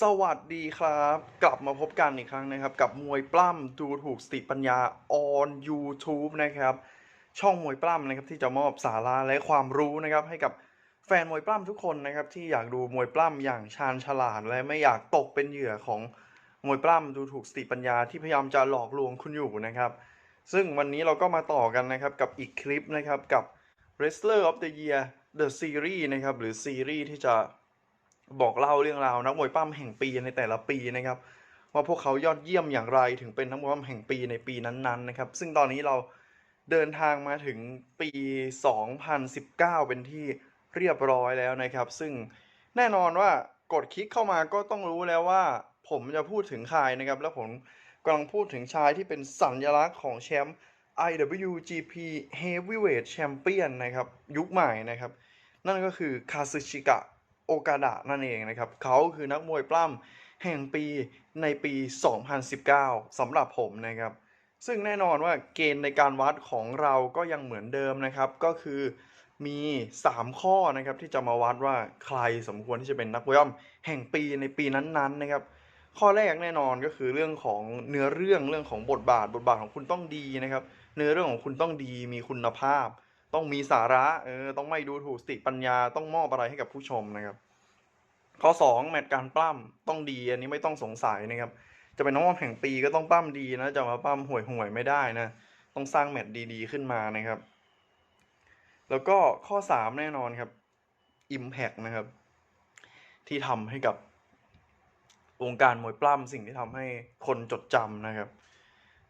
สวัสดีครับ กลับมาพบกันอีกครั้งนะครับ กับมวยปล้ำดูถูกสติปัญญา on YouTube นะครับ ช่องมวยปล้ำนะครับที่จะมอบสาระและความรู้นะครับ ให้กับแฟนมวยปล้ำทุกคนนะครับ ที่อยากดูมวยปล้ำอย่างชาญฉลาด และไม่อยากตกเป็นเหยื่อของมวยปล้ำดูถูกสติปัญญาที่พยายามจะหลอกลวงคุณอยู่นะครับ ซึ่งวันนี้เราก็มาต่อกันนะครับกับอีกคลิปนะครับกับ Wrestler of the Year The Series นะครับหรือซีรีส์ที่จะ บอกเล่าเรื่องราวนักมวยปั้มแห่งปีในแต่ละปีนะครับ ว่าพวกเขายอดเยี่ยมอย่างไรถึงเป็นนักมวยปั้มแห่งปีในปีนั้นๆนะครับ ซึ่งตอนนี้เราเดินทางมาถึงปี 2019 เป็นที่เรียบร้อยแล้วนะครับ ซึ่งแน่นอนว่ากดคลิกเข้ามาก็ต้องรู้แล้วว่า ผมจะพูดถึงใครนะครับ แล้วผมกำลังพูดถึงชายที่เป็นสัญลักษณ์ของแชมป์ IWGP Heavyweight Champion นะครับ ยุคใหม่นะครับ นั่นก็คือคาซึชิกะ อกาดะนั่นเองนะครับเขาคือนักมวยปล้ำแห่งปีในปี 2019สำหรับผมนะครับ ซึ่งแน่นอนว่าเกณฑ์ในการวัดของเราก็ยังเหมือนเดิมนะครับ ก็คือมี 3 ข้อนะครับที่จะมาวัดว่าใครสมควรที่จะเป็นนักมวยปล้ำแห่งปีในปีนั้นๆนะครับข้อแรกแน่นอนก็คือเรื่องของเนื้อเรื่องเรื่องของบทบาทบทบาทของคุณต้องดีนะครับ เนื้อเรื่องของคุณต้องดีมีคุณภาพ ต้องมีสาระเออต้องไม่ดูถูกสติปัญญาต้องมอบอะไรให้กับผู้ชมนะครับ ข้อ 2 แมตช์การปล้ำต้องดีอันนี้ไม่ต้องสงสัยนะครับ จะเป็นน้องแห่งปีก็ต้องปล้ำดีนะจะมาปล้ำห่วยห่วยไม่ได้นะต้องสร้างแมตช์ดี ๆ ขึ้นมานะครับ แล้วก็ข้อ 3 แน่นอนครับ Impact นะครับ ที่ทำให้กับวงการมวยปล้ำสิ่งที่ทำให้คนจดจำนะครับ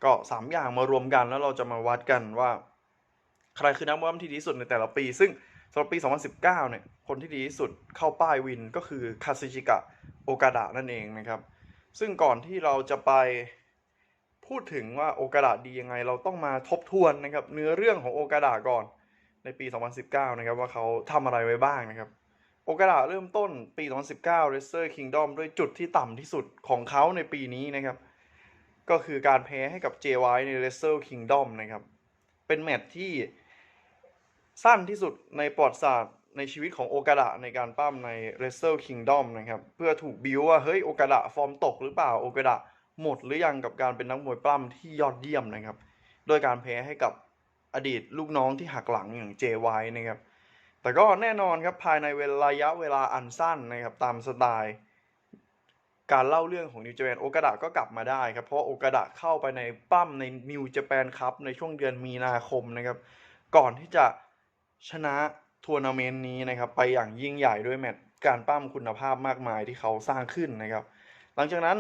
ก็ 3 อย่างมารวมกันแล้วเราจะมาวัดกันว่า ใครคือนักมวยปล้ำที่ดีที่สุดในแต่ละปี ซึ่งสำหรับปี 2019 เนี่ยคนที่ดีที่สุดเข้าป้ายวินก็คือคาซึชิกะโอกาดะนั่นเองนะครับ ซึ่งก่อนที่เราจะไปพูดถึงว่าโอกาดะดียังไง เราต้องมาทบทวนนะครับ เนื้อเรื่องของโอกาดะก่อนในปี 2019 นะครับ ว่าเขาทำอะไรไว้บ้างนะครับ โอกาดะเริ่มต้นปี 2019 Wrestle Kingdom ด้วยจุดที่ต่ำที่สุดของเขาในปีนี้นะครับ ก็คือการแพ้ให้กับ JY ใน Wrestle Kingdom นะครับ เป็นแมตช์ที่ สั้นที่สุดในประวัติศาสตร์ในชีวิตของโอกาดะในการปั้มใน Wrestle Kingdom นะครับ เพื่อถูกบิวว่า เฮ้ย โอกาดะฟอร์มตกหรือเปล่าโอกาดะหมดหรือยังกับการเป็นนักมวยปล้ำที่ยอดเยี่ยมนะครับ โดยการแพ้ให้กับอดีตลูกน้องที่หักหลังอย่าง JY นะครับ แต่ก็แน่นอนครับภายในเวลาระยะเวลาอันสั้นนะครับตามสไตล์ การเล่าเรื่องของนิว j จ p a n โอกาดะก็กลับมาได้ครับ เพราะโอกาดะเข้าไปในปั้มในนิว j จ p a n ครับในช่วงเดือนมีนาคมนะครับ ก่อนที่จะ ชนะทัวร์นาเมนต์นี้นะครับไปอย่างยิ่งใหญ่ด้วยแมตช์การปั้มคุณภาพมากมายที่เขาสร้างขึ้นนะครับ หลังจากนั้น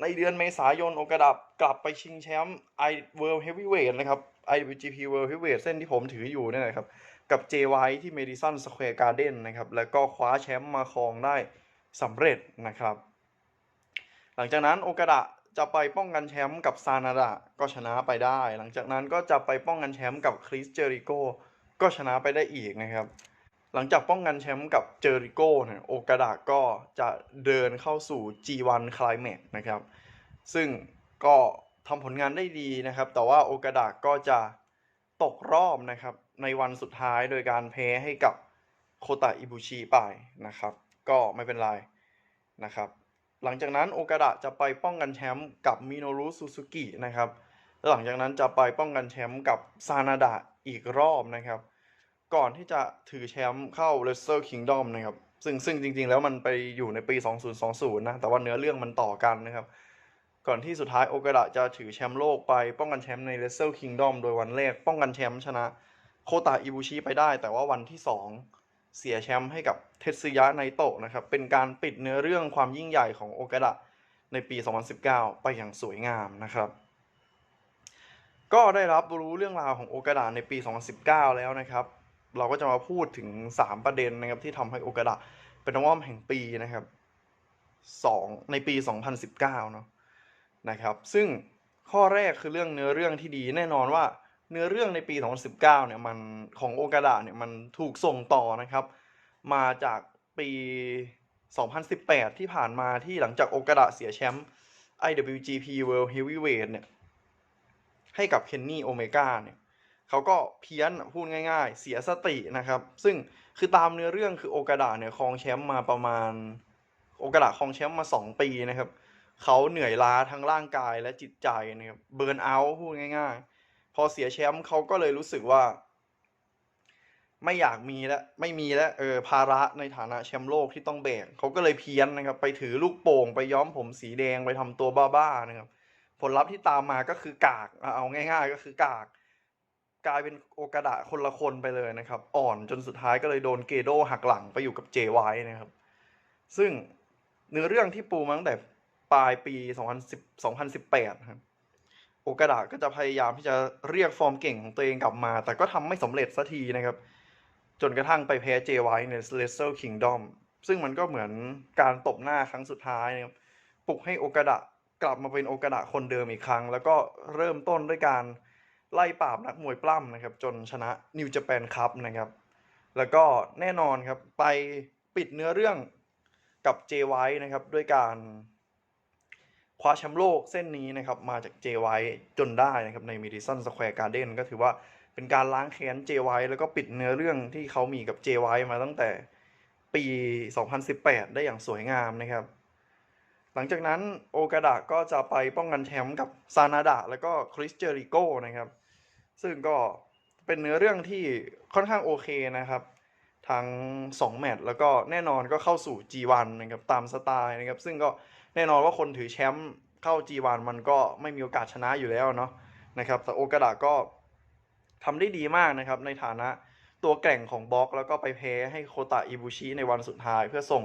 ในเดือนเมษายนโอกาดะกลับไปชิงแชมป์ I World Heavyweight นะครับ IWGP World Heavyweight เส้นที่ผมถืออยู่นี่นะครับ กับ JY ที่ Madison Square Garden นะครับ แล้วก็คว้าแชมป์มาครองได้สำเร็จนะครับ หลังจากนั้นโอกาดะจะไปป้องกันแชมป์กับซานาดะก็ชนะไปได้ หลังจากนั้นก็จะไปป้องกันแชมป์กับคริสเจอริโก ก็ชนะไปได้อีกนะครับ หลังจากป้องกันแชมป์กับเจอริโก้เนี่ยโอกาดะก็จะเดินเข้าสู่ G1 Climax นะครับ ซึ่งก็ทำผลงานได้ดีนะครับ แต่ว่าโอกาดะก็จะตกรอบนะครับ ในวันสุดท้ายโดยการแพ้ให้กับโคตะอิบุชิไปนะครับ ก็ไม่เป็นไรนะครับ หลังจากนั้นโอกาดะจะไปป้องกันแชมป์กับมิโนรุซูซูกินะครับหลังจากนั้นจะไปป้องกันแชมป์กับซานาดะ อีกรอบนะครับ ก่อนที่จะถือแชมป์เข้า Wrestle Kingdom นะครับ ซึ่งซึ่งจริง ๆ แล้วมันไปอยู่ในปี 2020 นะ แต่ว่าเนื้อเรื่องมันต่อกันนะครับ ก่อนที่สุดท้ายโอกาดะจะถือแชมป์โลกไปป้องกันแชมป์ใน Wrestle Kingdom โดยวันแรกป้องกันแชมป์ชนะโคตะอิบุชิไปได้ แต่ว่าวันที่ 2 เสียแชมป์ให้กับเทสึยะไนโตะนะครับ เป็นการปิดเนื้อเรื่องความยิ่งใหญ่ของโอกาดะในปี 2019 ไปอย่างสวยงามนะครับ ก็ได้รับรู้เรื่องราวของโอกาดะในปี 2019 แล้วนะครับ เราก็จะมาพูดถึง 3 ประเด็นนะครับที่ทำให้โอกาดะเป็นนักมวยแห่งปีนะครับ2ในปี 2019 เนาะนะครับ ซึ่งข้อแรกคือเรื่องเนื้อเรื่องที่ดีแน่นอนว่าเนื้อเรื่องในปี 2019 เนี่ยมันของโอกาดะเนี่ยมันถูกส่งต่อนะครับ มาจากปี 2018 ที่ผ่านมาที่หลังจากโอกาดะเสียแชมป์ IWGP World Heavyweight เนี่ย ให้กับเคนนี่โอเมก้าเนี่ยเขาก็เพี้ยนพูดง่าย ๆ เสียสตินะครับ ซึ่งคือตามเนื้อเรื่องคือโอกาดะเนี่ยครองแชมป์มาประมาณ โอกาดะครองแชมป์มา 2 ปีนะครับเขาเหนื่อยล้าทั้งร่างกายและจิตใจนะครับเบิร์นเอาท์พูดง่าย ๆ พอเสียแชมป์เขาก็เลยรู้สึกว่า ไม่อยากมีแล้วไม่มีแล้วเออภาระในฐานะแชมป์โลกที่ต้องแบกเขาก็เลยเพี้ยนนะครับ ไปถือลูกโป่งไปย้อมผมสีแดงไปทำตัวบ้าๆนะครับ ผลลัพธ์ที่ตามมาก็คือกากเอาง่าย ๆ ก็คือกาก กลายเป็นโอกาดะคนละคนไปเลยนะครับ อ่อนจนสุดท้ายก็เลยโดนเกโดหักหลังไปอยู่กับเจไวนะครับ ซึ่งเนื้อเรื่องที่ปูมาตั้งแต่ปลายปี 2010 2018ครับโอกาดะก็จะพยายามที่จะเรียกฟอร์มเก่งของตัวเองกลับมา แต่ก็ทำไม่สำเร็จสักทีนะครับ จนกระทั่งไปแพ้เจไวใน Wrestle Kingdom ซึ่งมันก็เหมือนการตบหน้าครั้งสุดท้ายนะครับ ปลุกให้โอกาดะ กลับมาเป็นโอกาดะคนเดิมอีกครั้ง แล้วก็เริ่มต้นด้วยการไล่ปราบนักมวยปล้ำนะครับ จนชนะนิวจ a แปนคัพนะครับ แล้วก็แน่นอนครับไปปิดเนื้อเรื่องกับเจไวนะครับ ด้วยการคว้าแชมป์โลกเส้นนี้นะครับ มาจากเจไวจนได้นะครับ ในมิดิสันสแควร์การ์เดนก็ถือว่าเป็นการล้างแค้นเจไวแล้วก็ปิดเนื้อเรื่องที่เขามีกับเจไวมาตั้งแต่ปี 2018 ได้อย่างสวยงามนะครับ ลังจากนั้นโอกาดะก็จะไปป้องกันแชมป์กับซานาดะแล้วก็คริสเจริโกนะครับ ซึ่งก็เป็นเนื้อเรื่องที่ค่อนข้างโอเคนะครับทั้ง 2 แมตช์แล้วก็แน่นอนก็เข้าสู่ G1 นะครับตามสไตล์นะครับ ซึ่งก็แน่นอนว่าคนถือแชมป์เข้า G1 มันก็ไม่มีโอกาสชนะอยู่แล้วเนาะนะครับแต่โอกาดะก็ทำได้ดีมากนะครับ ในฐานะตัวแกร่งของบล็อก แล้วก็ไปแพ้ให้โคตะอิบุชิในวันสุดท้ายเพื่อส่ง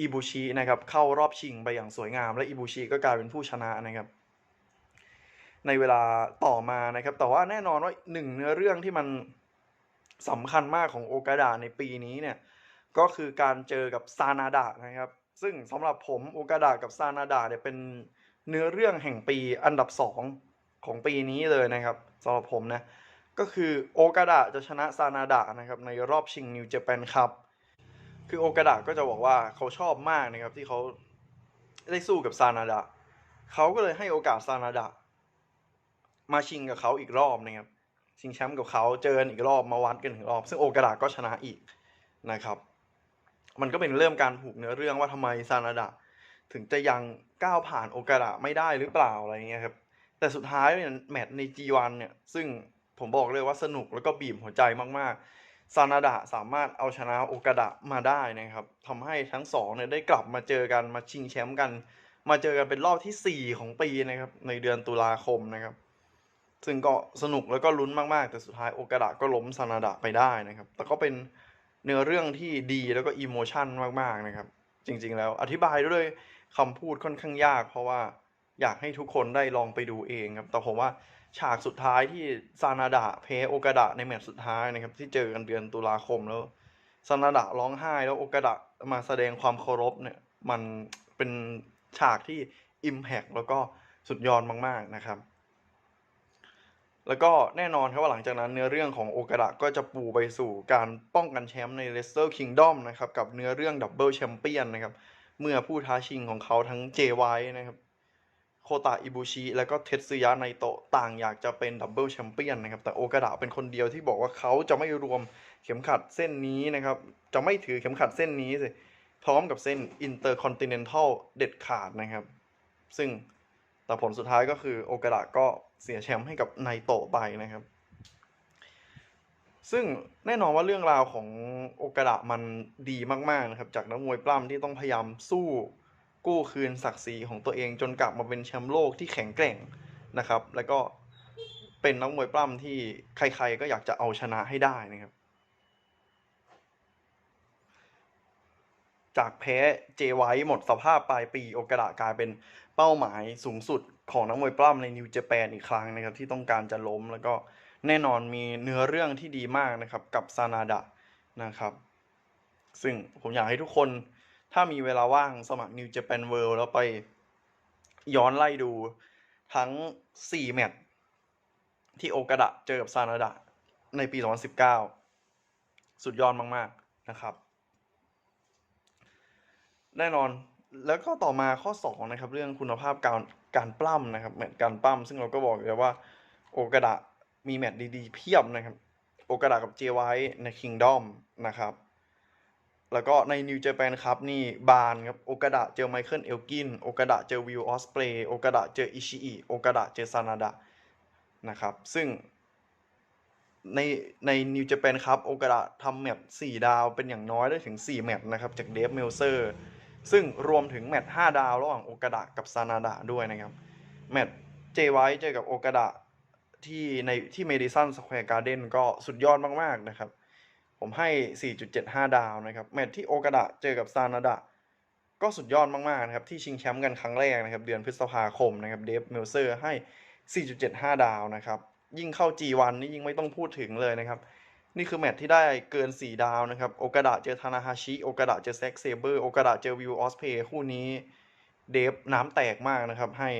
อิบุชินะครับเข้ารอบชิงไปอย่างสวยงาม และอิบุชิก็กลายเป็นผู้ชนะนะครับ ในเวลาต่อมานะครับ แต่ว่าแน่นอนว่าหนึ่งเนื้อเรื่องที่มันสำคัญมากของโอกาดะในปีนี้เนี่ยก็คือการเจอกับซานาดะนะครับ ซึ่งสำหรับผมโอกาดะกับซานาดะเนี่ยเป็นเนื้อเรื่องแห่งปีอันดับสองของปีนี้เลยนะครับสำหรับผมนะก็คือโอกาดะจะชนะซานาดะนะครับในรอบชิงนิวเจแปนคัพ คือโอกาดะก็จะบอกว่าเขาชอบมากนะครับที่เขาได้สู้กับซานาดะเขาก็เลยให้โอกาสซานาดะมาชิงกับเขาอีกรอบนะครับชิงแชมป์กับเขาเจอกันอีกรอบมาวัดกันอีกรอบ ซึ่งโอกาดะก็ชนะอีกนะครับ มันก็เป็นเริ่มการผูกเนื้อเรื่องว่าทำไมซานาดะถึงจะยังก้าวผ่านโอกาดะไม่ได้หรือเปล่าอะไรเงี้ยครับแต่สุดท้ายเนี่ยแมตช์ใน G1 เนี่ยซึ่งผมบอกเลยว่าสนุกแล้วก็บีบหัวใจมากๆ ซานาดะสามารถเอาชนะโอกาดะมาได้นะครับทำให้ทั้งสองเนี่ยได้กลับมาเจอกันมาชิงแชมป์กัน มาเจอกันเป็นรอบที่ 4 ของปีนะครับในเดือนตุลาคมนะครับ ซึ่งก็สนุกแล้วก็ลุ้นมากๆ แต่สุดท้ายโอกาดะก็ล้มซานาดะไปได้นะครับ แต่ก็เป็นเนื้อเรื่องที่ดีแล้วก็อิโมชันมากๆนะครับ จริงๆแล้วอธิบายด้วยคำพูดค่อนข้างยาก เพราะว่า อยากให้ทุกคนได้ลองไปดูเองครับ แต่ผมว่าฉากสุดท้ายที่ซานาดะเพโอกาดะในแมตช์สุดท้ายนะครับ ที่เจอกันเดือนตุลาคมแล้วซานาดะร้องไห้แล้วโอกาดะมาแสดงความเคารพเนี่ย มันเป็นฉากที่ Impact แล้วก็สุดยอดมากๆนะครับ แล้วก็แน่นอนครับว่าหลังจากนั้นเนื้อเรื่องของโอกาดะก็จะปูไปสู่การป้องกันแชมป์ใน Wrestle Kingdom นะครับ กับเนื้อเรื่อง Double Champion นนะครับ เมื่อผู้ท้าชิงของเขาทั้ง JY นะครับ คตะอิบุชิแล้วก็เทสึยะไนโตะต่างอยากจะเป็นดับเบิลแชมเปี้ยนนะครับ แต่โอกาดะเป็นคนเดียวที่บอกว่าเขาจะไม่รวมเข็มขัดเส้นนี้นะครับ จะไม่ถือเข็มขัดเส้นนี้สิพร้อมกับเส้น Intercontinental เด็ดขาดนะครับ ซึ่งแต่ผลสุดท้ายก็คือโอกาดะก็เสียแชมป์ให้กับไนโตะไปนะครับ ซึ่งแน่นอนว่าเรื่องราวของโอกาดะมันดีมากๆนะครับ จากนักมวยปล้ำที่ต้องพยายามสู้ กู้คืนศักดิ์ศรีของตัวเองจนกลับมาเป็นแชมป์โลกที่แข็งแกร่งนะครับ แล้วก็เป็นนักมวยปล้ำที่ใครๆก็อยากจะเอาชนะให้ได้นะครับ จากแพ้เจไว้หมดสภาพปลายปีโอกาดะกลายเป็นเป้าหมายสูงสุดของนักมวยปล้ำในนิวเจแปนอีกครั้งนะครับ ที่ต้องการจะล้มแล้วก็แน่นอนมีเนื้อเรื่องที่ดีมากนะครับกับซานาดะนะครับ ซึ่งผมอยากให้ทุกคน ถ้ามีเวลาว่างสมัคร New Japan World แล้วไปย้อนไล่ดูทั้ง 4 แมตช์ที่โอกาดะเจอกับซานาดะ ในปี 2019 สุดยอดมาก ๆ นะครับ แน่นอนแล้วก็ต่อมาข้อ 2 นะครับ เรื่องคุณภาพการการปล้ำนะครับแมตช์การปล้ำซึ่งเราก็บอกอยู่แล้วว่าโอกาดะมีแมตช์ดี ๆ เพียบนะครับ โอกาดะกับเจไว้ใน Kingdom นะครับ แล้วก็ใน New Japan Cup นี่บานครับโอกาดะเจอไมเคิลเอลกินโอกาดะเจอวิลออสเปรย์โอกาดะเจออิชิอิโอกาดะเจอซานาดะนะครับ ซึ่งในใน New Japan Cup โอกาดะทำแมตช์4ดาวเป็นอย่างน้อยได้ถึง 4 แมตช์นะครับจากเดฟเมลเซอร์ซึ่งรวมถึงแมตช์5ดาวระหว่างโอกาดะกับซานาดะด้วยนะครับแมตช์เจไวเจอกับโอกาดะที่ในที่เมดิสันสแควร์การ์เดนก็สุดยอดมาก ๆ นะครับ ผมให้ 4.75 ดาวนะครับ แมตช์ที่โอกาดะเจอกับซานาดะ ก็สุดยอดมากๆนะครับ ที่ชิงแชมป์กันครั้งแรกนะครับ เดือนพฤษภาคมนะครับ เดฟเมลเซอร์ให้ 4.75 ดาวนะครับ ยิ่งเข้า G1 นี่ยิ่งไม่ต้องพูดถึงเลยนะครับ นี่คือแมตช์ที่ได้เกิน 4 ดาวนะครับ โอกาดะเจอทานาฮาชิ โอกาดะเจอแซ็กเซเบอร์ โอกาดะเจอวิวออสเพย์คู่นี้ เดฟน้ำแตกมากนะครับ ให้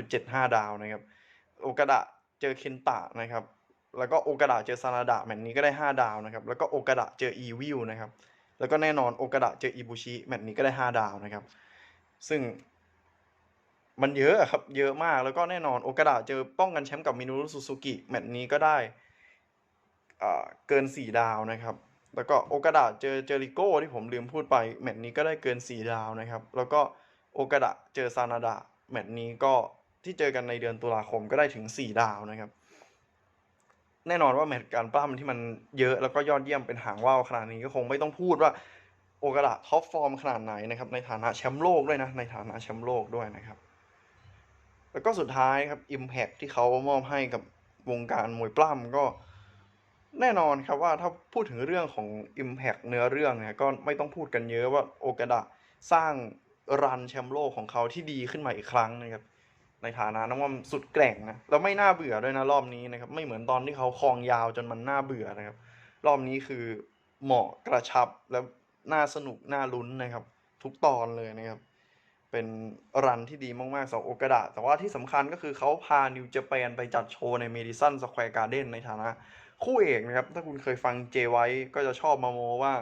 5.75 ดาวนะครับ โอกาดะเจอเคนตะนะครับ แล้วก็โอกาดะเจอซานาดะแมตช์นี้ก็ได้ 5 ดาวนะครับ แล้วก็โอกาดะเจออีวิลนะครับ แล้วก็แน่นอนโอกาดะเจออิบุชิแมตช์นี้ก็ได้ 5 ดาวนะครับ ซึ่งมันเยอะครับ เยอะมาก แล้วก็แน่นอนโอกาดะเจอป้องกันแชมป์กับมินูรุซูซูกิแมตช์นี้ก็ได้เกิน 4 ดาวนะครับ แล้วก็โอกาดะเจอเจอริโก้ที่ผมลืมพูดไปแมตช์นี้ก็ได้เกิน 4 ดาวนะครับ แล้วก็โอกาดะเจอซานาดะแมตช์นี้ก็ที่เจอกันในเดือนตุลาคมก็ได้ถึง 4 ดาวนะครับ แน่นอนว่าแมตช์การปล้ำที่มันเยอะแล้วก็ยอดเยี่ยมเป็นหางว่าวขนาดนี้ก็คงไม่ต้องพูดว่าโอกาดะท็อปฟอร์มขนาดไหนนะครับ ในฐานะแชมป์โลกด้วยนะ ในฐานะแชมป์โลกด้วยนะครับ แล้วก็สุดท้ายครับ Impact ที่เขามอบให้กับวงการมวยปล้ำก็แน่นอนครับว่าถ้าพูดถึงเรื่องของ Impact เนื้อเรื่องเนี่ยก็ไม่ต้องพูดกันเยอะว่าโอกาดะสร้างรันแชมป์โลกของเขาที่ดีขึ้นมาอีกครั้งนะครับ ในฐานะนักมวยสุดแกร่งนะแล้วไม่น่าเบื่อด้วยนะรอบนี้นะครับ ไม่เหมือนตอนที่เขาครองยาวจนมันน่าเบื่อนะครับ รอบนี้คือเหมาะกระชับแล้วน่าสนุกน่าลุ้นนะครับ ทุกตอนเลยนะครับ เป็นรันที่ดีมากๆสำหรับโอกาดะแต่ว่าที่สำคัญก็คือเขาพานิวเจแปนไปจัดโชว์ในเมดิสันสแควร์การ์เดนในฐานะคู่เอกนะครับ ถ้าคุณเคยฟังเจไว้ก็จะชอบมาโมว่า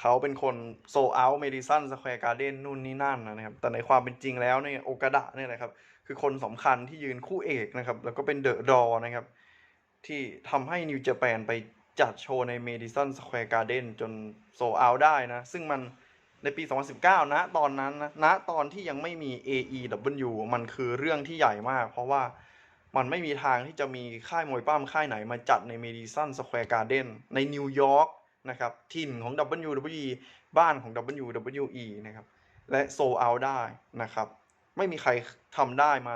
เขาเป็นคนโซเอาเมดิสันสแควร์การ์เดนนู่นนี่นั่นนะครับ แต่ในความเป็นจริงแล้วเนี่ยโอกาดะเนี่ยนะครับ คือคนสำคัญที่ยืนคู่เอกนะครับ แล้วก็เป็นเดอะดอนะครับ ที่ทำให้นิวเจแปนไปจัดโชว์ในเมดิสันสแควร์การ์เดนจนโซเอาได้นะ ซึ่งมันในปี 2019 นะตอนนั้นนะณตอนที่ยังไม่มี AEW มันคือเรื่องที่ใหญ่มาก เพราะว่ามันไม่มีทางที่จะมีค่ายมวยปั้มค่ายไหนมาจัดในเมดิสันสแควร์การ์เดนในนิวยอร์ก นะครับถิ่นของ WWE บ้านของ WWE นะครับและโซเอาได้นะครับไม่มีใครทำได้มา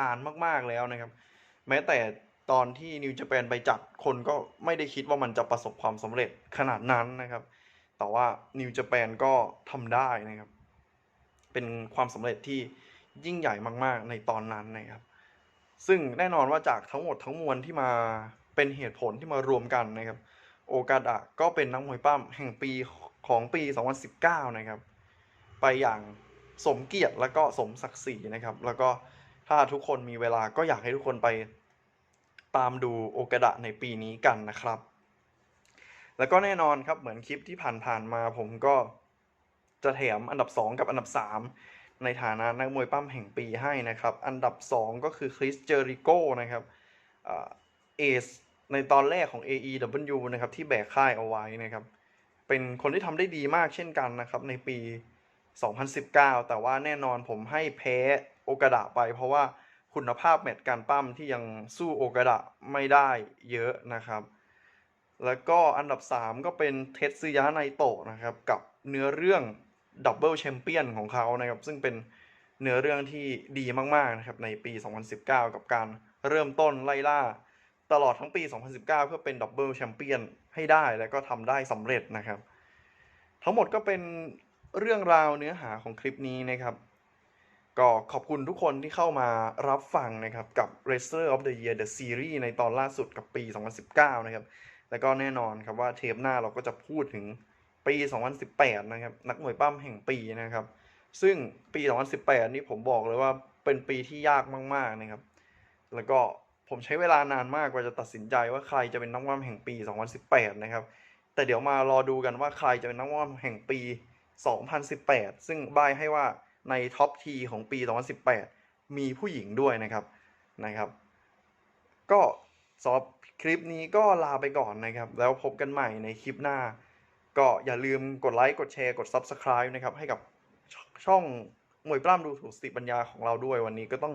นานมากๆแล้วนะครับ แม้แต่ตอนที่นิวจ a แปนไปจัดคนก็ไม่ได้คิดว่ามันจะประสบความสำเร็จขนาดนั้นนะครับ แต่ว่านิวจ a แปนก็ทำได้นะครับ เป็นความสำเร็จที่ยิ่งใหญ่มากๆในตอนนั้นนะครับ ซึ่งแน่นอนว่าจากทั้งหมดทั้งมวลที่มาเป็นเหตุผลที่มารวมกันนะครับ โอกาดะก็เป็นนักมวยปั้มแห่งปีของปี 2019 นะครับ ไปอย่างสมเกียรติและก็สมศักดิ์ศรีนะครับ แล้วก็ถ้าทุกคนมีเวลาก็อยากให้ทุกคนไปตามดูโอกาดะในปีนี้กันนะครับ แล้วก็แน่นอนครับเหมือนคลิปที่ผ่านๆมาผมก็จะแถมอันดับ 2 กับอันดับ 3 ในฐานะนักมวยปั้มแห่งปีให้นะครับ อันดับ 2 ก็คือคริสเจอริโก้นะครับเอส ในตอนแรกของ AEW นะครับที่แบกค่ายเอาไว้นะครับ เป็นคนที่ทำได้ดีมากเช่นกันนะครับในปี 2019 แต่ว่าแน่นอนผมให้แพ้โอกาดะไป เพราะว่าคุณภาพแมตช์การปั้มที่ยังสู้โอกาดะไม่ได้เยอะนะครับ แล้วก็อันดับ 3 ก็เป็นเทสซึยะไนโตะนะครับกับเนื้อเรื่องดับเบิลแชมเปี้ยนของเขานะครับซึ่งเป็นเนื้อเรื่องที่ดีมากๆนะครับในปี 2019 กับการเริ่มต้นไล่ล่า ตลอดทั้งปี 2019 เพื่อเป็นดับเบิลแชมเปี้ยนให้ได้แล้วก็ทำได้สำเร็จนะครับ ทั้งหมดก็เป็นเรื่องราวเนื้อหาของคลิปนี้นะครับ ก็ขอบคุณทุกคนที่เข้ามารับฟังนะครับ กับ Wrestler of the Year The Series ในตอนล่าสุดกับปี 2019 นะครับ แล้วก็แน่นอนครับว่าเทปหน้าเราก็จะพูดถึงปี 2018 นะครับ นักมวยปั้มแห่งปีนะครับ ซึ่งปี 2018 นี่ผมบอกเลยว่าเป็นปีที่ยากมาก ๆ นะครับ แล้วก็ ผมใช้เวลานานมากกว่าจะตัดสินใจว่าใครจะเป็นนักว่ามแห่งปี 2018 นะครับ แต่เดี๋ยวมารอดูกันว่าใครจะเป็นนักว่ามแห่งปี 2018 ซึ่งบายให้ว่าในท็อปทีของปี 2018 มีผู้หญิงด้วยนะครับนะครับ ก็สอบคลิปนี้ก็ลาไปก่อนนะครับ แล้วพบกันใหม่ในคลิปหน้า ก็อย่าลืมกดไลค์กดแชร์กด Subscribe นะครับ ให้กับช่องมวยปล้ำดูถูกสติปัญญาของเราด้วยวันนี้ก็ต้อง